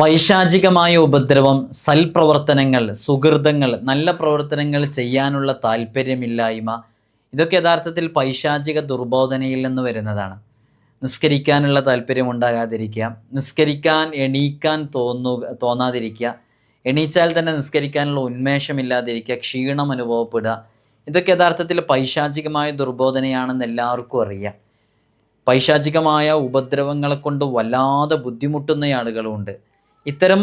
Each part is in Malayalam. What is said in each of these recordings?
പൈശാചികമായ ഉപദ്രവം സൽപ്രവർത്തനങ്ങൾ സുഹൃതങ്ങൾ നല്ല പ്രവർത്തനങ്ങൾ ചെയ്യാനുള്ള താല്പര്യമില്ലായ്മ ഇതൊക്കെ യഥാർത്ഥത്തിൽ പൈശാചിക ദുർബോധനയിൽ നിന്ന് വരുന്നതാണ്. നിസ്കരിക്കാനുള്ള താല്പര്യം ഉണ്ടാകാതിരിക്കുക നിസ്കരിക്കാൻ എണീക്കാൻ തോന്നു തോന്നാതിരിക്കുക എണീച്ചാൽ തന്നെ നിസ്കരിക്കാനുള്ള ഉന്മേഷമില്ലാതിരിക്കുക ക്ഷീണം അനുഭവപ്പെടുക ഇതൊക്കെ യഥാർത്ഥത്തിൽ പൈശാചികമായ ദുർബോധനയാണെന്ന് എല്ലാവർക്കും അറിയാം. പൈശാചികമായ ഉപദ്രവങ്ങളെ കൊണ്ട് വല്ലാതെ ബുദ്ധിമുട്ടുന്ന ആളുകളുമുണ്ട് ഇത്തരം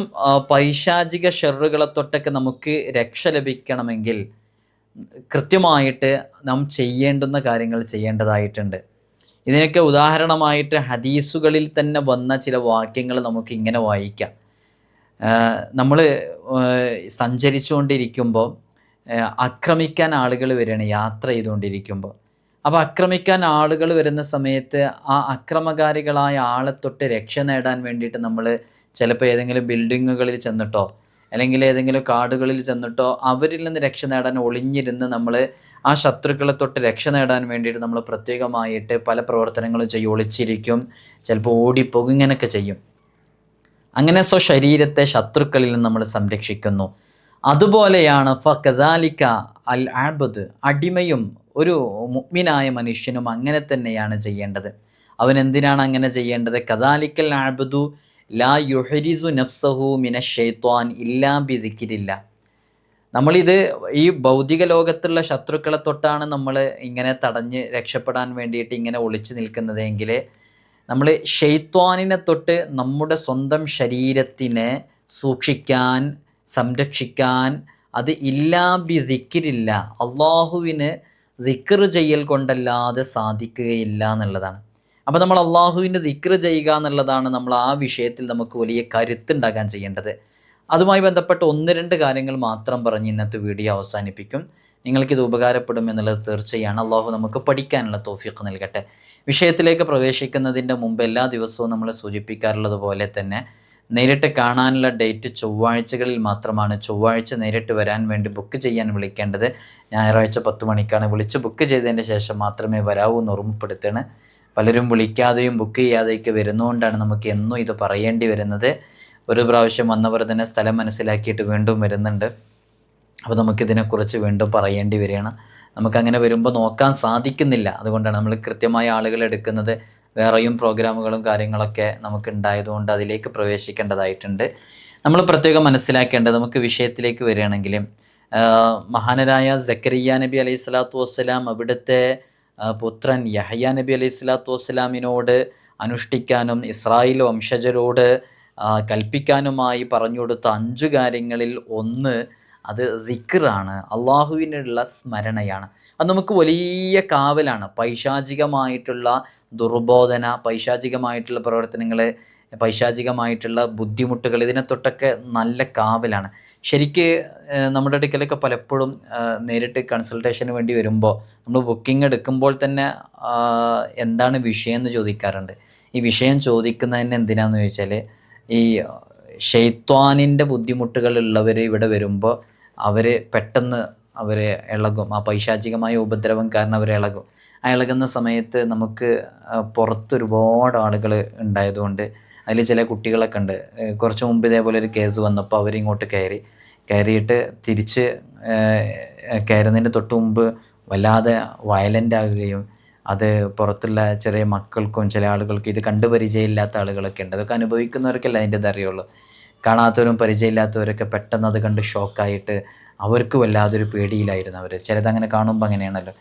പൈശാചിക ഷെറുകളെ തൊട്ടൊക്കെ നമുക്ക് രക്ഷ ലഭിക്കണമെങ്കിൽ കൃത്യമായിട്ട് നാം ചെയ്യേണ്ടുന്ന കാര്യങ്ങൾ ചെയ്യേണ്ടതായിട്ടുണ്ട്. ഇതിനൊക്കെ ഉദാഹരണമായിട്ട് ഹദീസുകളിൽ തന്നെ വന്ന ചില വാക്യങ്ങൾ നമുക്ക് ഇങ്ങനെ വായിക്കാം നമ്മൾ സഞ്ചരിച്ചുകൊണ്ടിരിക്കുമ്പോൾ ആക്രമിക്കാൻ ആളുകൾ വരികയാണ് യാത്ര ചെയ്തുകൊണ്ടിരിക്കുമ്പോൾ. അപ്പോൾ ആക്രമിക്കാൻ ആളുകൾ വരുന്ന സമയത്ത് ആ അക്രമകാരികളായ ആളെ തൊട്ട് രക്ഷ നേടാൻ വേണ്ടിയിട്ട് നമ്മൾ ചിലപ്പോൾ ഏതെങ്കിലും ബിൽഡിങ്ങുകളിൽ ചെന്നിട്ടോ അല്ലെങ്കിൽ ഏതെങ്കിലും കാടുകളിൽ ചെന്നിട്ടോ അവരിൽ നിന്ന് രക്ഷ നേടാൻ ഒളിഞ്ഞിരുന്ന് നമ്മൾ ആ ശത്രുക്കളെ തൊട്ട് രക്ഷ നേടാൻ വേണ്ടിയിട്ട് നമ്മൾ പ്രത്യേകമായിട്ട് പല പ്രവർത്തനങ്ങളും ചെയ്യും ഒളിച്ചിരിക്കും ചിലപ്പോൾ ഓടിപ്പോകും ഇങ്ങനെയൊക്കെ ചെയ്യും. അങ്ങനെ സ്വ ശരീരത്തെ ശത്രുക്കളിൽ നിന്ന് നമ്മൾ സംരക്ഷിക്കുന്നു. അതുപോലെയാണ് ഫക്കദാലിക്ക അൽ ആബദ് അടിമയും ഒരു മുഗ്മിനായ മനുഷ്യനും അങ്ങനെ തന്നെയാണ് ചെയ്യേണ്ടത്. അവൻ എന്തിനാണ് അങ്ങനെ ചെയ്യേണ്ടത്? കദാലിക്കൽ ആബദു ലാ യുഹരിസു നഫ്സഹു മിന ഷെയ്ത്വാൻ ഇല്ലാ ബിദിക്കിരില്ല നമ്മളിത് ഈ ഭൗതിക ലോകത്തുള്ള ശത്രുക്കളെ തൊട്ടാണ് നമ്മൾ ഇങ്ങനെ തടഞ്ഞ് രക്ഷപ്പെടാൻ വേണ്ടിയിട്ട് ഇങ്ങനെ ഒളിച്ചു നിൽക്കുന്നതെങ്കിൽ നമ്മൾ ഷെയ്ത്വാനിനെ തൊട്ട് നമ്മുടെ സ്വന്തം ശരീരത്തിനെ സൂക്ഷിക്കാൻ സംരക്ഷിക്കാൻ അത് ഇല്ലാ ബി ദിക്കിരില്ല അള്ളാഹുവിന് റിക്കർ ചെയ്യൽ കൊണ്ടല്ലാതെ സാധിക്കുകയില്ല എന്നുള്ളതാണ്. അപ്പോൾ നമ്മൾ അള്ളാഹുവിന്റെ ദിക്ര ചെയ്യുക എന്നുള്ളതാണ് നമ്മൾ ആ വിഷയത്തിൽ നമുക്ക് വലിയ കരുത്തുണ്ടാകാൻ ചെയ്യേണ്ടത്. അതുമായി ബന്ധപ്പെട്ട് ഒന്ന് രണ്ട് കാര്യങ്ങൾ മാത്രം പറഞ്ഞ് ഇന്നത്തെ വീഡിയോ അവസാനിപ്പിക്കും. നിങ്ങൾക്കിത് ഉപകാരപ്പെടും എന്നുള്ളത് തീർച്ചയാണ്. അള്ളാഹു നമുക്ക് പഠിക്കാനുള്ള തോഫിക്ക് നൽകട്ടെ. വിഷയത്തിലേക്ക് പ്രവേശിക്കുന്നതിന്റെ മുമ്പ് എല്ലാ ദിവസവും നമ്മൾ സൂചിപ്പിക്കാറുള്ളത് പോലെ തന്നെ നേരിട്ട് കാണാനുള്ള ഡേറ്റ് ചൊവ്വാഴ്ചകളിൽ മാത്രമാണ്. ചൊവ്വാഴ്ച നേരിട്ട് വരാൻ വേണ്ടി ബുക്ക് ചെയ്യാൻ വിളിക്കേണ്ടത് ഞായറാഴ്ച പത്ത് മണിക്കാണ്. വിളിച്ച് ബുക്ക് ചെയ്തതിന് ശേഷം മാത്രമേ വരാവൂ എന്ന് ഓർമ്മപ്പെടുത്തണം പലരും വിളിക്കാതെയും ബുക്ക് ചെയ്യാതെയൊക്കെ വരുന്നതുകൊണ്ടാണ് നമുക്ക് എന്നും ഇത് പറയേണ്ടി വരുന്നത്. ഒരു പ്രാവശ്യം വന്നവർ തന്നെ സ്ഥലം മനസ്സിലാക്കിയിട്ട് വീണ്ടും വരുന്നുണ്ട്. അപ്പോൾ നമുക്കിതിനെക്കുറിച്ച് വീണ്ടും പറയേണ്ടി വരികയാണ്. നമുക്കങ്ങനെ വരുമ്പോൾ നോക്കാൻ സാധിക്കുന്നില്ല. അതുകൊണ്ടാണ് നമ്മൾ കൃത്യമായ ആളുകൾ എടുക്കുന്നത്. വേറെയും പ്രോഗ്രാമുകളും കാര്യങ്ങളൊക്കെ നമുക്ക് ഉണ്ടായതുകൊണ്ട് അതിലേക്ക് പ്രവേശിക്കേണ്ടതായിട്ടുണ്ട്. നമ്മൾ പ്രത്യേകം മനസ്സിലാക്കേണ്ടത് നമുക്ക് വിഷയത്തിലേക്ക് വരികയാണെങ്കിൽ മഹാനരായ സക്കരിയ നബി അലൈഹി സ്വലാത്തു വസ്സലാം അവിടുത്തെ പുത്രൻ യഹയ്യ നബി അലൈഹി സ്വലാത്തു വസ്സലാമിനോട് അനുഷ്ഠിക്കാനും ഇസ്രായേൽ വംശജരോട് കൽപ്പിക്കാനുമായി പറഞ്ഞു കൊടുത്ത അഞ്ച് കാര്യങ്ങളിൽ ഒന്ന് അത് ദിക്റാണ് അള്ളാഹുവിനുള്ള സ്മരണയാണ്. അത് നമുക്ക് വലിയ കാവലാണ്. പൈശാചികമായിട്ടുള്ള ദുർബോധന പൈശാചികമായിട്ടുള്ള പ്രവർത്തനങ്ങൾ പൈശാചികമായിട്ടുള്ള ബുദ്ധിമുട്ടുകൾ ഇതിനെ തൊട്ടൊക്കെ നല്ല കാവലാണ്. ശരിക്ക് നമ്മുടെ അടുക്കലൊക്കെ പലപ്പോഴും നേരിട്ട് കൺസൾട്ടേഷന് വേണ്ടി വരുമ്പോൾ നമ്മൾ ബുക്കിംഗ് എടുക്കുമ്പോൾ തന്നെ എന്താണ് വിഷയം എന്ന് ചോദിക്കാറുണ്ട്. ഈ വിഷയം ചോദിക്കുന്നതിന് എന്തിനാന്ന് ചോദിച്ചാൽ ഈ ഷെയ്ത്വാനിന്റെ ബുദ്ധിമുട്ടുകളുള്ളവർ ഇവിടെ വരുമ്പോൾ അവർ പെട്ടെന്ന് അവരെ ഇളകും. ആ പൈശാചികമായ ഉപദ്രവം കാരണം അവരെ ഇളകും. ഇളകുന്ന സമയത്ത് നമുക്ക് പുറത്ത് ഒരുപാട് ആളുകൾ ഉണ്ടായതുകൊണ്ട് അതിൽ ചില കുട്ടികളൊക്കെ ഉണ്ട്. കുറച്ച് മുമ്പ് ഇതേപോലെ ഒരു കേസ് വന്നപ്പോൾ അവരിങ്ങോട്ട് കയറി. കയറിയിട്ട് തിരിച്ച് കയറുന്നതിന്റെ തൊട്ട് മുമ്പ് വല്ലാതെ വയലന്റ് ആകുകയും അത് പുറത്തുള്ള ചെറിയ മക്കൾക്കും ചില ആളുകൾക്കും ഇത് കണ്ടു പരിചയമില്ലാത്ത ആളുകളൊക്കെ ഉണ്ട്. അതൊക്കെ അനുഭവിക്കുന്നവർക്കല്ല അതിന്റെ ഇതറിയുള്ളൂ കാണാത്തവരും പരിചയമില്ലാത്തവരൊക്കെ പെട്ടെന്ന് അത് കണ്ട് ഷോക്കായിട്ട് അവർക്ക് വല്ലാതൊരു പേടിയിലായിരുന്നു അവർ ചിലതങ്ങനെ കാണുമ്പോൾ അങ്ങനെയാണല്ലോ.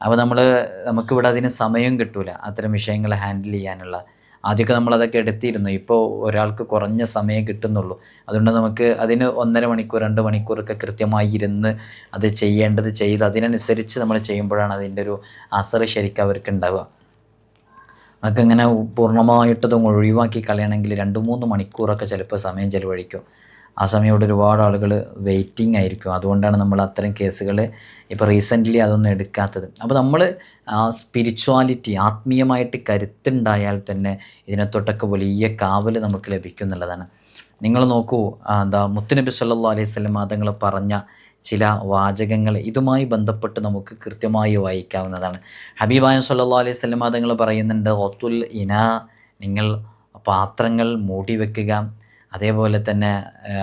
അപ്പോൾ നമ്മൾ നമുക്കിവിടെ അതിന് സമയം കിട്ടൂല അത്തരം വിഷയങ്ങൾ ഹാൻഡിൽ ചെയ്യാനുള്ള. ആദ്യമൊക്കെ നമ്മളതൊക്കെ എടുത്തിരുന്നു. ഇപ്പോൾ ഒരാൾക്ക് കുറഞ്ഞ സമയം കിട്ടുന്നുള്ളൂ. അതുകൊണ്ട് നമുക്ക് അതിന് ഒന്നര മണിക്കൂർ രണ്ട് മണിക്കൂറൊക്കെ കൃത്യമായി ഇരുന്ന് അത് ചെയ്യേണ്ടത് ചെയ്ത് അതിനനുസരിച്ച് നമ്മൾ ചെയ്യുമ്പോഴാണ് അതിന്റെ ഒരു അസറ് ശരിക്കും അവർക്ക് ഉണ്ടാവുക. നമുക്കിങ്ങനെ പൂർണമായിട്ടതും ഒഴിവാക്കി കളയണമെങ്കിൽ രണ്ട് മൂന്ന് മണിക്കൂറൊക്കെ ചിലപ്പോൾ സമയം ചിലവഴിക്കും. ആ സമയം ഇവിടെ ഒരുപാട് ആളുകൾ വെയിറ്റിംഗ് ആയിരിക്കും. അതുകൊണ്ടാണ് നമ്മൾ അത്തരം കേസുകൾ ഇപ്പോൾ റീസെന്റ്ലി അതൊന്നും എടുക്കാത്തത്. അപ്പോൾ നമ്മൾ സ്പിരിച്വാലിറ്റി ആത്മീയമായിട്ട് കരുത്തുണ്ടായാൽ തന്നെ ഇതിനെ തൊട്ടൊക്കെ വലിയ കാവൽ നമുക്ക് ലഭിക്കും എന്നുള്ളതാണ്. നിങ്ങൾ നോക്കൂ എന്താ മുത്തുനബി സല്ലാ അലൈഹി സ്വലം തങ്ങൾ പറഞ്ഞ ചില വാചകങ്ങൾ ഇതുമായി ബന്ധപ്പെട്ട് നമുക്ക് കൃത്യമായി വായിക്കാവുന്നതാണ്. ഹബീബായ സല്ലാ അലൈഹി സ്വലം തങ്ങൾ പറയുന്നുണ്ട് ഒത്തുൽ ഇന നിങ്ങൾ പാത്രങ്ങൾ മൂടി വെക്കുക അതേപോലെ തന്നെ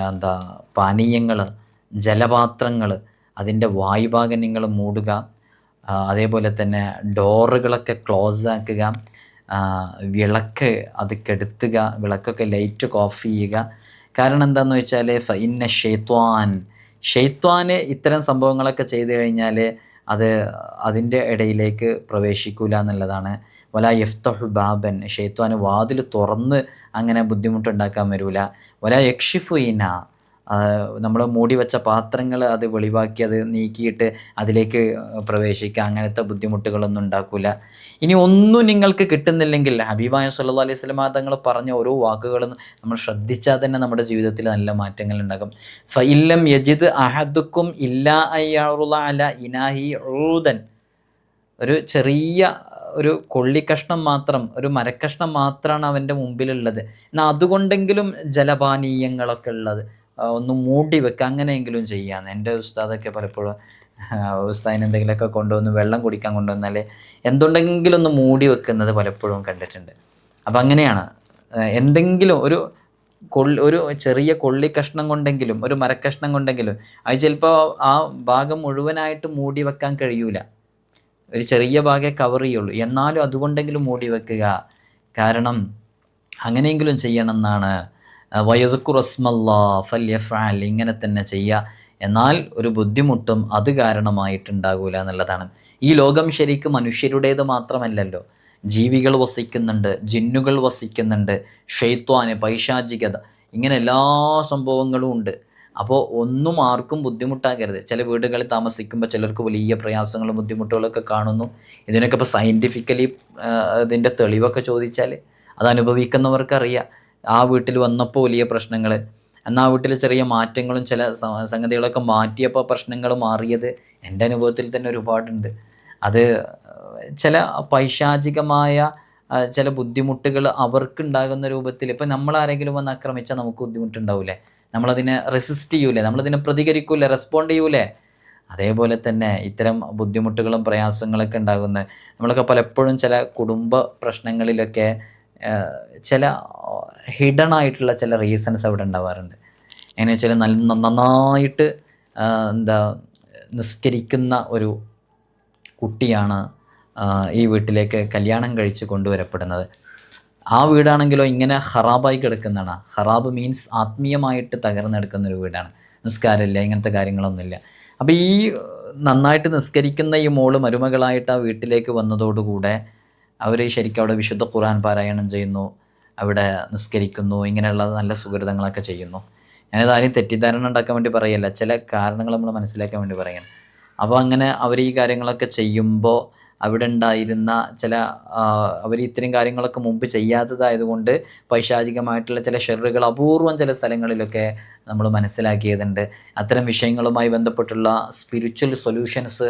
എന്താ പാനീയങ്ങൾ ജലപാത്രങ്ങൾ അതിന്റെ നിങ്ങൾ മൂടുക അതേപോലെ തന്നെ ഡോറുകളൊക്കെ ക്ലോസ് ആക്കുക വിളക്ക് അത് കെടുത്തുക വിളക്കൊക്കെ ലൈറ്റ് ഓഫ് ചെയ്യുക. കാരണം എന്താണെന്ന് വെച്ചാൽ ഫൈന്ന ഷെയ്ത്വാൻ ഷെയ്ത്വാന് ഇത്തരം സംഭവങ്ങളൊക്കെ ചെയ്തു കഴിഞ്ഞാൽ അത് അതിന്റെ ഇടയിലേക്ക് പ്രവേശിക്കൂല എന്നുള്ളതാണ്. വല യഫ്തഹു ബാബൻ ഷെയ്ത്വാന് വാതിൽ തുറന്ന് അങ്ങനെ ബുദ്ധിമുട്ടുണ്ടാക്കാൻ വരില്ല വല യക്ഷിഫുയിന നമ്മൾ മൂടി വെച്ച പാത്രങ്ങൾ അത് വെളിവാക്കി അത് നീക്കിയിട്ട് അതിലേക്ക് പ്രവേശിക്കുക. അങ്ങനത്തെ ബുദ്ധിമുട്ടുകളൊന്നും ഉണ്ടാക്കില്ല ഇനി ഒന്നും നിങ്ങൾക്ക് കിട്ടുന്നില്ലെങ്കിൽ ഹബീബായ സല്ലാ അലൈഹി സ്വലമ തങ്ങൾ പറഞ്ഞ ഓരോ വാക്കുകളും നമ്മൾ ശ്രദ്ധിച്ചാൽ തന്നെ നമ്മുടെ ജീവിതത്തിൽ നല്ല മാറ്റങ്ങൾ ഉണ്ടാകും. ഫൈല്ലം യജിദ് അഹദുക്കും ഇല്ലാ അയ്യാറുള്ള ഇനാഹി ഊദൻ ഒരു ചെറിയ ഒരു കൊള്ളിക്കഷ്ണം മാത്രം ഒരു മരക്കഷ്ണം മാത്രമാണ് അവന്റെ മുമ്പിലുള്ളത്. എന്നാൽ അതുകൊണ്ടെങ്കിലും ജലപാനീയങ്ങളൊക്കെ ഉള്ളത്. ഒന്ന് മൂടി വെക്കുക അങ്ങനെയെങ്കിലും ചെയ്യാന്ന്. എന്റെ ഉസ്താദൊക്കെ പലപ്പോഴും ഉസ്താദിന് എന്തെങ്കിലുമൊക്കെ കൊണ്ടുവന്ന് വെള്ളം കുടിക്കാൻ കൊണ്ടുവന്നാൽ എന്തുണ്ടെങ്കിലും ഒന്ന് മൂടി വെക്കുന്നത് പലപ്പോഴും കണ്ടിട്ടുണ്ട്. അപ്പം അങ്ങനെയാണ്. എന്തെങ്കിലും ഒരു കൊള്ളി ഒരു ചെറിയ കൊള്ളി കഷ്ണം കൊണ്ടെങ്കിലും ഒരു മരക്കഷ്ണം കൊണ്ടെങ്കിലും അത് ചിലപ്പോൾ ആ ഭാഗം മുഴുവനായിട്ട് മൂടി വെക്കാൻ കഴിയൂല. ഒരു ചെറിയ ഭാഗമേ കവർ ചെയ്യുള്ളൂ. എന്നാലും അതുകൊണ്ടെങ്കിലും മൂടി വെക്കുക. കാരണം അങ്ങനെയെങ്കിലും ചെയ്യണം എന്നാണ് വയതുക്കുറസ്മല്ലാ ഇങ്ങനെ തന്നെ ചെയ്യുക എന്നാൽ ഒരു ബുദ്ധിമുട്ടും അത് കാരണമായിട്ടുണ്ടാകൂല എന്നുള്ളതാണ്. ഈ ലോകം ശരിക്കും മനുഷ്യരുടേത് മാത്രമല്ലല്ലോ. ജീവികൾ വസിക്കുന്നുണ്ട് ജിന്നുകൾ വസിക്കുന്നുണ്ട് ഷെയ്ത്വാന് പൈശാചികത ഇങ്ങനെ എല്ലാ സംഭവങ്ങളും ഉണ്ട്. അപ്പോൾ ഒന്നും ആർക്കും ബുദ്ധിമുട്ടാകരുത്. ചില വീടുകളിൽ താമസിക്കുമ്പോൾ ചിലർക്ക് വലിയ പ്രയാസങ്ങളും ബുദ്ധിമുട്ടുകളൊക്കെ കാണുന്നു. ഇതിനൊക്കെ ഇപ്പോൾ സയന്റിഫിക്കലി ഇതിന്റെ തെളിവൊക്കെ ചോദിച്ചാൽ അത് അനുഭവിക്കുന്നവർക്കറിയാം. ആ വീട്ടിൽ വന്നപ്പോൾ വലിയ പ്രശ്നങ്ങൾ എന്നാൽ ആ വീട്ടിൽ ചെറിയ മാറ്റങ്ങളും ചില സംഗതികളൊക്കെ മാറ്റിയപ്പോൾ പ്രശ്നങ്ങൾ മാറിയത് എന്റെ അനുഭവത്തിൽ തന്നെ ഒരുപാടുണ്ട്. അത് ചില പൈശാചികമായ ചില ബുദ്ധിമുട്ടുകൾ അവർക്ക് ഉണ്ടാകുന്ന രൂപത്തിൽ ഇപ്പം നമ്മൾ ആരെങ്കിലും വന്ന് ആക്രമിച്ചാൽ നമുക്ക് ബുദ്ധിമുട്ടുണ്ടാവില്ലേ? നമ്മളതിനെ റെസിസ്റ്റ് ചെയ്യൂലേ? നമ്മളതിനെ പ്രതികരിക്കൂലേ? റെസ്പോണ്ട് ചെയ്യൂലേ? അതേപോലെ തന്നെ ഇത്തരം ബുദ്ധിമുട്ടുകളും പ്രയാസങ്ങളൊക്കെ ഉണ്ടാകുന്ന നമ്മളൊക്കെ പലപ്പോഴും ചില കുടുംബ പ്രശ്നങ്ങളിലൊക്കെ ചില ഹിഡൺ ആയിട്ടുള്ള ചില റീസൺസ് അവിടെ ഉണ്ടാവാറുണ്ട്. എങ്ങനെ വെച്ചാൽ നല്ല നന്നായിട്ട് എന്താ നിസ്കരിക്കുന്ന ഒരു കുട്ടിയാണ് ഈ വീട്ടിലേക്ക് കല്യാണം കഴിച്ച് കൊണ്ടുവരപ്പെടുന്നത്. ആ വീടാണെങ്കിലോ ഇങ്ങനെ ഖറാബായി കിടക്കുന്നതാണ്. ഖറാബ് മീൻസ് ആത്മീയമായിട്ട് തകർന്നെടുക്കുന്ന ഒരു വീടാണ്. നിസ്കാരമില്ല ഇങ്ങനത്തെ കാര്യങ്ങളൊന്നുമില്ല. അപ്പോൾ ഈ നന്നായിട്ട് നിസ്കരിക്കുന്ന ഈ മോൾ മരുമകളായിട്ട് ആ വീട്ടിലേക്ക് വന്നതോടുകൂടെ അവർ ശരിക്കും അവിടെ വിശുദ്ധ ഖുർആൻ പാരായണം ചെയ്യുന്നു അവിടെ നിസ്കരിക്കുന്നു ഇങ്ങനെയുള്ള നല്ല സുഹൃതങ്ങളൊക്കെ ചെയ്യുന്നു. ഞാനിത് ആരെയും തെറ്റിദ്ധാരണ ഉണ്ടാക്കാൻ വേണ്ടി പറയല്ല ചില കാരണങ്ങൾ നമ്മൾ മനസ്സിലാക്കാൻ വേണ്ടി പറയണം. അപ്പോൾ അങ്ങനെ അവർ ഈ കാര്യങ്ങളൊക്കെ ചെയ്യുമ്പോൾ അവിടെ ഉണ്ടായിരുന്ന ചില അവർ ഇത്തരം കാര്യങ്ങളൊക്കെ മുമ്പ് ചെയ്യാത്തതായതുകൊണ്ട് പൈശാചികമായിട്ടുള്ള ചില ഷെറുകൾ അപൂർവം ചില സ്ഥലങ്ങളിലൊക്കെ നമ്മൾ മനസ്സിലാക്കിയതുണ്ട്. അത്തരം വിഷയങ്ങളുമായി ബന്ധപ്പെട്ടുള്ള സ്പിരിച്വൽ സൊല്യൂഷൻസ്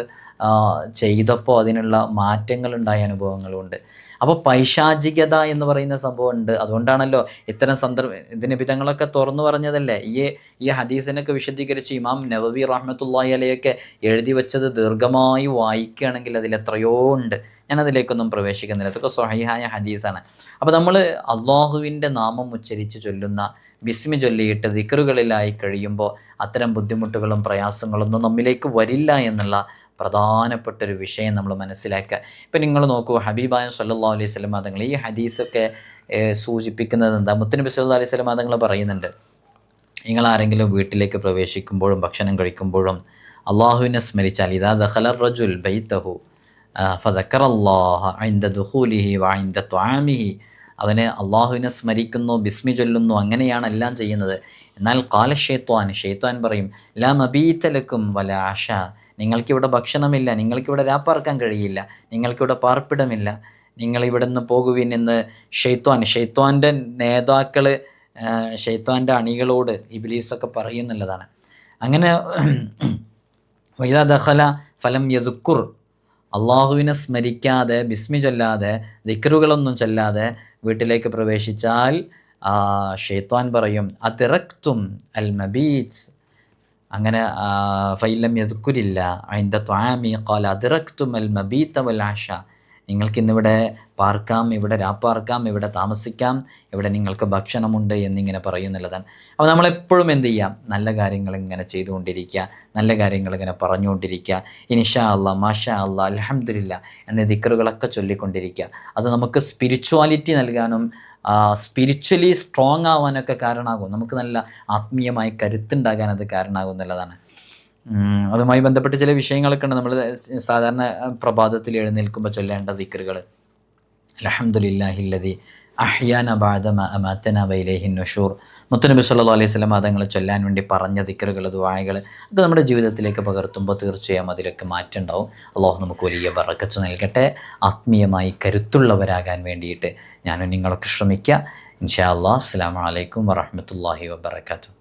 ചെയ്തപ്പോൾ അതിനുള്ള മാറ്റങ്ങളുണ്ടായ അനുഭവങ്ങളുണ്ട്. അപ്പോൾ പൈശാചികത എന്ന് പറയുന്ന സംഭവം ഉണ്ട് അതുകൊണ്ടാണല്ലോ ഇത്തരം സന്ദർഭ ഇതിന് വിധങ്ങളൊക്കെ തുറന്നു പറഞ്ഞതല്ലേ? ഈ ഈ ഹദീസിനൊക്കെ വിശദീകരിച്ച് ഇമാം നവവി റഹ്മത്തുള്ളി അലയൊക്കെ എഴുതി വെച്ചത് ദീർഘമായി വായിക്കുകയാണെങ്കിൽ അതിൽ എത്രയോ ഉണ്ട്. ഞാൻ അതിലേക്കൊന്നും പ്രവേശിക്കുന്നില്ല. അതൊക്കെ സ്വഹീഹായ ഹദീസാണ്. അപ്പോൾ നമ്മൾ അള്ളാഹുവിന്റെ നാമം ഉച്ചരിച്ച് ചൊല്ലുന്ന ബിസ്മി ചൊല്ലിയിട്ട് ദിക്കറുകളിലായി കഴിയുമ്പോൾ അത്തരം ബുദ്ധിമുട്ടുകളും പ്രയാസങ്ങളൊന്നും നമ്മിലേക്ക് വരില്ല എന്നുള്ള പ്രധാനപ്പെട്ടൊരു വിഷയം നമ്മൾ മനസ്സിലാക്കുക. ഇപ്പം നിങ്ങൾ നോക്കൂ ഹബീബായ സല്ലാ അലൈഹി സ്വലം മതങ്ങൾ ഈ ഹദീസൊക്കെ സൂചിപ്പിക്കുന്നത് എന്താ? മുത്തനബി സല്ലാ അലൈഹി സ്വലം മതങ്ങൾ പറയുന്നുണ്ട്. നിങ്ങൾ ആരെങ്കിലും വീട്ടിലേക്ക് പ്രവേശിക്കുമ്പോഴും ഭക്ഷണം കഴിക്കുമ്പോഴും അള്ളാഹുവിനെ സ്മരിച്ചാൽ ഇതാ ദഹലർ റജുൽ ബൈത്തഹു ഫതക്കർ അള്ളാഹ ഐന്ദ ദുഹൂലിഹി വൈന്ദ ത്വാമിഹി അവന് അള്ളാഹുവിനെ സ്മരിക്കുന്നു ബിസ്മി ചൊല്ലുന്നു അങ്ങനെയാണ് എല്ലാം ചെയ്യുന്നത്. എന്നാൽ കാല ഷേത്വാൻ ഷേത്വാൻ പറയും ലാ മബീത്തലക്കും വല ആശ നിങ്ങൾക്കിവിടെ ഭക്ഷണമില്ല നിങ്ങൾക്കിവിടെ രാപ്പാർക്കാൻ കഴിയില്ല നിങ്ങൾക്കിവിടെ പാർപ്പിടമില്ല. നിങ്ങൾ ഇവിടെ നിന്ന് പോകുവിൻ എന്ന് ഷെയ്ത്വാൻ ഷെയ്ത്വാന്റെ നേതാക്കൾ ഷെയ്ത്വാന്റെ അണികളോട് ഇബിലീസൊക്കെ പറയുന്നുള്ളതാണ്. അങ്ങനെ വൈദ ദഹല ഫലം യദുക്കുർ അള്ളാഹുവിനെ സ്മരിക്കാതെ ബിസ്മി ചൊല്ലാതെ ദിക്കറുകളൊന്നും ചൊല്ലാതെ വീട്ടിലേക്ക് പ്രവേശിച്ചാൽ ഷെയ്ത്വാൻ പറയും അതിറക്തും അൽ മബീത്ത് അങ്ങനെ ഫൈലം യദുക്കുരില്ല അതിന്റെ ത്വാമി കാല അതിറക്തും അൽ മബീത്ത വൽ നിങ്ങൾക്ക് ഇന്നിവിടെ പാർക്കാം ഇവിടെ രാപ്പാർക്കാം ഇവിടെ താമസിക്കാം ഇവിടെ നിങ്ങൾക്ക് ഭക്ഷണമുണ്ട് എന്നിങ്ങനെ പറയുന്നുള്ളതാണ്. അപ്പോൾ നമ്മളെപ്പോഴും എന്ത് ചെയ്യാം? നല്ല കാര്യങ്ങൾ ഇങ്ങനെ ചെയ്തുകൊണ്ടിരിക്കുക നല്ല കാര്യങ്ങൾ ഇങ്ങനെ പറഞ്ഞുകൊണ്ടിരിക്കുക. ഇനിഷാ അല്ല മാഷാ അല്ല അലഹമില്ല എന്നീ ദിക്കറുകളൊക്കെ ചൊല്ലിക്കൊണ്ടിരിക്കുക. അത് നമുക്ക് സ്പിരിച്വാലിറ്റി നൽകാനും സ്പിരിച്വലി സ്ട്രോങ് ആവാനൊക്കെ കാരണമാകും. നമുക്ക് നല്ല ആത്മീയമായി കരുത്തുണ്ടാകാൻ അത് കാരണമാകും എന്നുള്ളതാണ്. അതുമായി ബന്ധപ്പെട്ട് ചില വിഷയങ്ങളൊക്കെ ഉണ്ട്. നമ്മൾ സാധാരണ പ്രഭാതത്തിൽ എഴുന്നേൽക്കുമ്പോൾ ചൊല്ലേണ്ട ദിക്കറുകൾ അലഹമുല്ലാഹില്ലതി അഹ്യാന ബാദമ അമാത്തന വൈലേഹിൻ നഷൂർ. മുത്തനബി സല്ലു അലൈഹി സ്വലം അതങ്ങൾ ചൊല്ലാൻ വേണ്ടി പറഞ്ഞ ദിക്കറുകൾ ദുആകൾ അത് നമ്മുടെ ജീവിതത്തിലേക്ക് പകർത്തുമ്പോൾ തീർച്ചയായും അതിലൊക്കെ മാറ്റം ഉണ്ടാവും അള്ളാഹു നമുക്ക് വലിയ ബറക്കത്ത് നൽകട്ടെ. ആത്മീയമായി കരുത്തുള്ളവരാകാൻ വേണ്ടിയിട്ട് ഞാനും നിങ്ങളൊക്കെ ശ്രമിക്കുക ഇൻഷാ അള്ളാഹ് അസ്സാം വലൈക്കും വറഹമത്തല്ലാഹി വബർക്കാത്തു